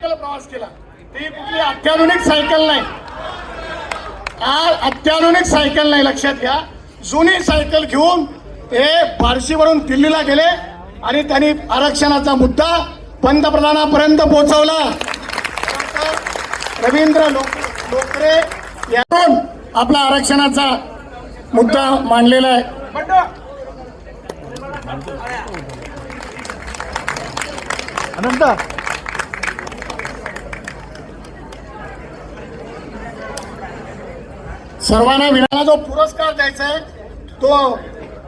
Cycle प्रवास केला. ती कुठली अत्याधुनिक सायकल नाही. आज अत्याधुनिक सायकल नाही लक्षात घ्या. जुनी सायकल घेऊन ते बार्शीवरून दिल्लीला गेले आणि त्यांनी आरक्षणाचा मुद्दा पंतप्रधानापर्यंत पोहोचवला. रवींद्र लोकरे यातून आपला आरक्षणाचा मुद्दा मांडलेला आहे. सर्वांना विनाला जो पुरस्कार द्यायचा आहे तो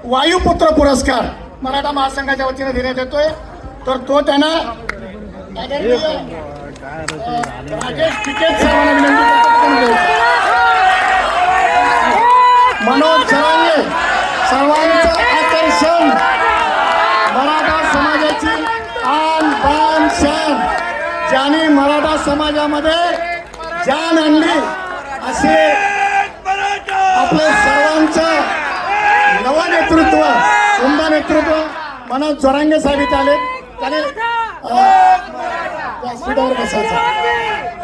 वायुपुत्र पुरस्कार मराठा महासंघाच्या वतीने देण्यात येतोय. तर तो त्यांना राजेश टिकेत सर्वांना विनंती मनोज जरांगे सर्वांचं आकर्षण मराठा समाजाची आन बान शान ज्यांनी मराठा समाजामध्ये जान आणली असे आपले सर्वांचं नवं नेतृत्व उमदा नेतृत्व मनोज जोरांगे साहेब इथे आले. त्याने व्यासपीठावर बसायचं.